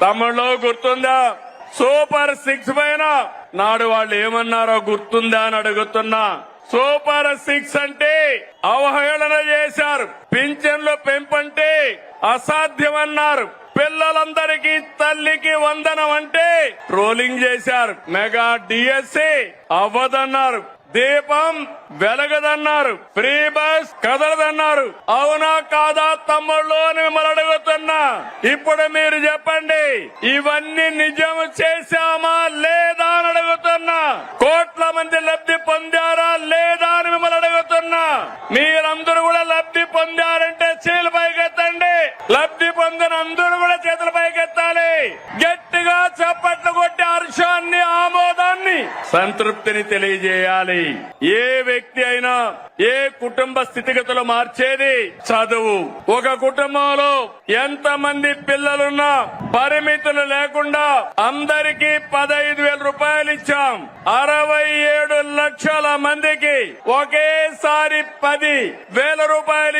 తమ్ముళ్ళు గుర్తుందా? Super six పైన. నాడు వాళ్ళు ఏమన్నారో గుర్తుందా అని అడుగుతున్నా. సూపర్ సిక్స్ అంటే అవహేళన చేశారు. పింఛన్లు పెంపంటే అసాధ్యమన్నారు. పిల్లలందరికీ తల్లికి వందనం అంటే ట్రోలింగ్ చేశారు. మెగా డిఎస్సి అవ్వదన్నారు. దీపం వెలగదన్నారు. Free bus కదలదన్నారు. అవునా కాదా తమ్ముళ్ళు అని మిమ్మల్ని అడుగుతున్నా. ఇప్పుడు మీరు చెప్పండి ఇవన్నీ నిజం చేశామా లేదా అని అడుగుతున్నా. కోట్ల మంది లబ్ధి పొందారా లేదా అని మిమ్మల్ని అడుగుతున్నా. మీరందరూ కూడా లబ్ధి పొందారంటే చేతులు పైకెత్తండి. లబ్ధి పొందిన అందరూ కూడా చేతులు పైకెత్తాలి. గట్టి సంతృప్తిని తెలియజేయాలి. ఏ వ్యక్తి అయినా ఏ కుటుంబ స్థితిగతులు మార్చేది చదువు. ఒక కుటుంబంలో ఎంత మంది పిల్లలున్నా పరిమితులు లేకుండా అందరికీ పదహైదు వేల రూపాయలు ఇచ్చాం. అరవై ఏడు లక్షల మందికి ఒకేసారి పది వేల రూపాయలు